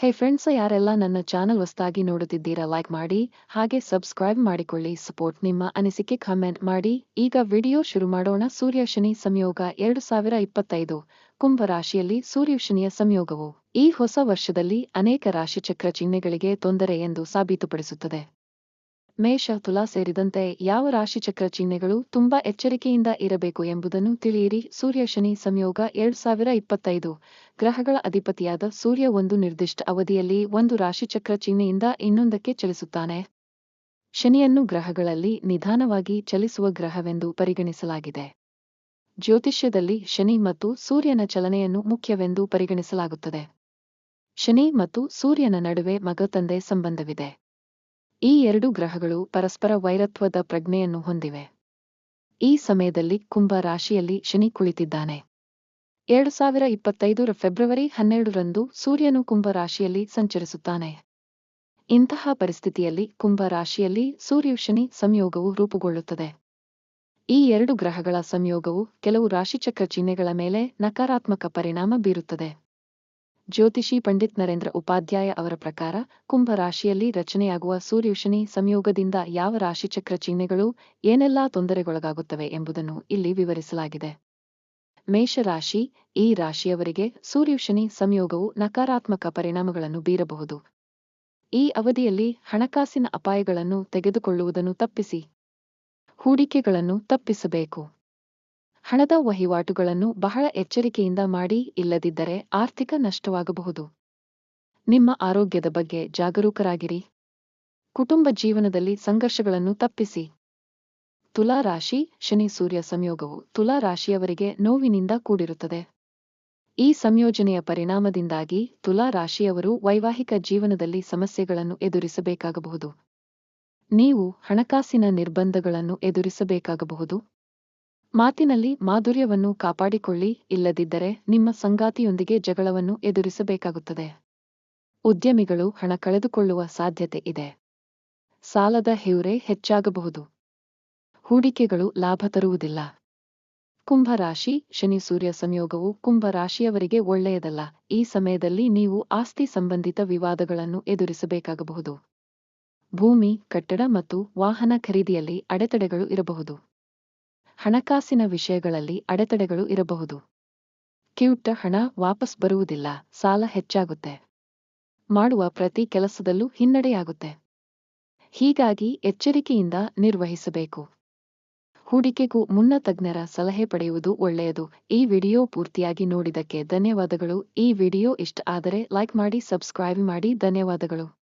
ಹೇ friends ಯಾರೆಲ್ಲ ನನ್ನ channel ಹೊಸದಾಗಿ ನೋಡುತ್ತಿದ್ದೀರಾ ಲೈಕ್ ಮಾಡಿ, ಹಾಗೆ ಸಬ್ಸ್ಕ್ರೈಬ್ ಮಾಡಿಕೊಳ್ಳಿ ಸಪೋರ್ಟ್ ನಿಮ್ಮ ಅನಿಸಿಕೆ ಕಾಮೆಂಟ್ ಮಾಡಿ. ಈಗ ವಿಡಿಯೋ ಶುರು ಮಾಡೋಣ. ಸೂರ್ಯ ಶನಿ ಸಂಯೋಗ ಎರಡು ಸಾವಿರ ಇಪ್ಪತ್ತೈದು. ಕುಂಭ ರಾಶಿಯಲ್ಲಿ ಸೂರ್ಯ ಶನಿಯ ಸಂಯೋಗವು ಈ ಹೊಸ ವರ್ಷದಲ್ಲಿ ಅನೇಕ ರಾಶಿಚಕ್ರ ಚಿಹ್ನೆಗಳಿಗೆ ತೊಂದರೆ ಎಂದು ಸಾಬೀತುಪಡಿಸುತ್ತದೆ. ಮೇಷ ತುಲಾ ಸೇರಿದಂತೆ ಯಾವ ರಾಶಿಚಕ್ರ ಚಿಹ್ನೆಗಳು ತುಂಬಾ ಎಚ್ಚರಿಕೆಯಿಂದ ಇರಬೇಕು ಎಂಬುದನ್ನು ತಿಳಿಯಿರಿ. ಸೂರ್ಯ ಶನಿ ಸಂಯೋಗ ಎರಡ್ ಸಾವಿರ ಇಪ್ಪತ್ತೈದು. ಗ್ರಹಗಳ ಅಧಿಪತಿಯಾದ ಸೂರ್ಯ ಒಂದು ನಿರ್ದಿಷ್ಟ ಅವಧಿಯಲ್ಲಿ ಒಂದು ರಾಶಿಚಕ್ರ ಚಿಹ್ನೆಯಿಂದ ಇನ್ನೊಂದಕ್ಕೆ ಚಲಿಸುತ್ತಾನೆ. ಶನಿಯನ್ನು ಗ್ರಹಗಳಲ್ಲಿ ನಿಧಾನವಾಗಿ ಚಲಿಸುವ ಗ್ರಹವೆಂದು ಪರಿಗಣಿಸಲಾಗಿದೆ. ಜ್ಯೋತಿಷ್ಯದಲ್ಲಿ ಶನಿ ಮತ್ತು ಸೂರ್ಯನ ಚಲನೆಯನ್ನು ಮುಖ್ಯವೆಂದು ಪರಿಗಣಿಸಲಾಗುತ್ತದೆ. ಶನಿ ಮತ್ತು ಸೂರ್ಯನ ನಡುವೆ ಮಗತಂದೆ ಸಂಬಂಧವಿದೆ. ಈ ಎರಡು ಗ್ರಹಗಳು ಪರಸ್ಪರ ವೈರತ್ವದ ಪ್ರಜ್ಞೆಯನ್ನು ಹೊಂದಿವೆ. ಈ ಸಮಯದಲ್ಲಿ ಕುಂಭ ರಾಶಿಯಲ್ಲಿ ಶನಿ ಕುಳಿತಿದ್ದಾನೆ. ಎರಡು ಸಾವಿರ ಇಪ್ಪತ್ತೈದರ ಫೆಬ್ರವರಿ ಹನ್ನೆರಡರಂದು ಸೂರ್ಯನು ಕುಂಭ ರಾಶಿಯಲ್ಲಿ ಸಂಚರಿಸುತ್ತಾನೆ. ಇಂತಹ ಪರಿಸ್ಥಿತಿಯಲ್ಲಿ ಕುಂಭ ರಾಶಿಯಲ್ಲಿ ಸೂರ್ಯ ಶನಿ ಸಂಯೋಗವು ರೂಪುಗೊಳ್ಳುತ್ತದೆ. ಈ ಎರಡು ಗ್ರಹಗಳ ಸಂಯೋಗವು ಕೆಲವು ರಾಶಿಚಕ್ರ ಚಿಹ್ನೆಗಳ ಮೇಲೆ ನಕಾರಾತ್ಮಕ ಪರಿಣಾಮ ಬೀರುತ್ತದೆ. ಜ್ಯೋತಿಷಿ ಪಂಡಿತ್ ನರೇಂದ್ರ ಉಪಾಧ್ಯಾಯ ಅವರ ಪ್ರಕಾರ ಕುಂಭ ರಾಶಿಯಲ್ಲಿ ರಚನೆಯಾಗುವ ಸೂರ್ಯಶನಿ ಸಂಯೋಗದಿಂದ ಯಾವ ರಾಶಿಚಕ್ರ ಚಿಹ್ನೆಗಳು ಏನೆಲ್ಲಾ ತೊಂದರೆಗೊಳಗಾಗುತ್ತವೆ ಎಂಬುದನ್ನು ಇಲ್ಲಿ ವಿವರಿಸಲಾಗಿದೆ. ಮೇಷರಾಶಿ, ಈ ರಾಶಿಯವರಿಗೆ ಸೂರ್ಯಶನಿ ಸಂಯೋಗವು ನಕಾರಾತ್ಮಕ ಪರಿಣಾಮಗಳನ್ನು ಬೀರಬಹುದು. ಈ ಅವಧಿಯಲ್ಲಿ ಹಣಕಾಸಿನ ಅಪಾಯಗಳನ್ನು ತೆಗೆದುಕೊಳ್ಳುವುದನ್ನು ತಪ್ಪಿಸಿ. ಹೂಡಿಕೆಗಳನ್ನು ತಪ್ಪಿಸಬೇಕು. ಹಣದ ವಹಿವಾಟುಗಳನ್ನು ಬಹಳ ಎಚ್ಚರಿಕೆಯಿಂದ ಮಾಡಿ ಇಲ್ಲದಿದ್ದರೆ ಆರ್ಥಿಕ ನಷ್ಟವಾಗಬಹುದು. ನಿಮ್ಮ ಆರೋಗ್ಯದ ಬಗ್ಗೆ ಜಾಗರೂಕರಾಗಿರಿ. ಕುಟುಂಬ ಜೀವನದಲ್ಲಿ ಸಂಘರ್ಷಗಳನ್ನು ತಪ್ಪಿಸಿ. ತುಲಾ ರಾಶಿ ಶನಿ ಸೂರ್ಯ ಸಂಯೋಗವು ತುಲಾ ರಾಶಿಯವರಿಗೆ ನೋವಿನಿಂದ ಕೂಡಿರುತ್ತದೆ. ಈ ಸಂಯೋಜನೆಯ ಪರಿಣಾಮದಿಂದಾಗಿ ತುಲಾ ರಾಶಿಯವರು ವೈವಾಹಿಕ ಜೀವನದಲ್ಲಿ ಸಮಸ್ಯೆಗಳನ್ನು ಎದುರಿಸಬೇಕಾಗಬಹುದು. ನೀವು ಹಣಕಾಸಿನ ನಿರ್ಬಂಧಗಳನ್ನು ಎದುರಿಸಬೇಕಾಗಬಹುದು. ಮಾತಿನಲ್ಲಿ ಮಾಧುರ್ಯವನ್ನು ಕಾಪಾಡಿಕೊಳ್ಳಿ, ಇಲ್ಲದಿದ್ದರೆ ನಿಮ್ಮ ಸಂಗಾತಿಯೊಂದಿಗೆ ಜಗಳವನ್ನು ಎದುರಿಸಬೇಕಾಗುತ್ತದೆ. ಉದ್ಯಮಿಗಳು ಹಣ ಕಳೆದುಕೊಳ್ಳುವ ಸಾಧ್ಯತೆ ಇದೆ. ಸಾಲದ ಹೆವರೆ ಹೆಚ್ಚಾಗಬಹುದು. ಹೂಡಿಕೆಗಳು ಲಾಭ ತರುವುದಿಲ್ಲ. ಕುಂಭ ರಾಶಿ ಶನಿ ಸೂರ್ಯ ಸಂಯೋಗವು ಕುಂಭ ರಾಶಿಯವರಿಗೆ ಒಳ್ಳೆಯದಲ್ಲ. ಈ ಸಮಯದಲ್ಲಿ ನೀವು ಆಸ್ತಿ ಸಂಬಂಧಿತ ವಿವಾದಗಳನ್ನು ಎದುರಿಸಬೇಕಾಗಬಹುದು. ಭೂಮಿ, ಕಟ್ಟಡ ಮತ್ತು ವಾಹನ ಖರೀದಿಯಲ್ಲಿ ಅಡೆತಡೆಗಳು ಇರಬಹುದು. ಹಣಕಾಸಿನ ವಿಷಯಗಳಲ್ಲಿ ಅಡೆತಡೆಗಳು ಇರಬಹುದು. ಕಿವುಟ ಹಣ ವಾಪಸ್ ಬರುವುದಿಲ್ಲ, ಸಾಲ ಹೆಚ್ಚಾಗುತ್ತೆ. ಮಾಡುವ ಪ್ರತಿ ಕೆಲಸದಲ್ಲೂ ಹಿನ್ನಡೆಯಾಗುತ್ತೆ. ಹೀಗಾಗಿ ಎಚ್ಚರಿಕೆಯಿಂದ ನಿರ್ವಹಿಸಬೇಕು. ಹೂಡಿಕೆಗೂ ಮುನ್ನ ತಜ್ಞರ ಸಲಹೆ ಪಡೆಯುವುದು ಒಳ್ಳೆಯದು. ಈ ವಿಡಿಯೋ ಪೂರ್ತಿಯಾಗಿ ನೋಡಿದಕ್ಕೆ ಧನ್ಯವಾದಗಳು. ಈ ವಿಡಿಯೋ ಇಷ್ಟ ಆದರೆ ಲೈಕ್ ಮಾಡಿ, ಸಬ್ಸ್ಕ್ರೈಬ್ ಮಾಡಿ. ಧನ್ಯವಾದಗಳು.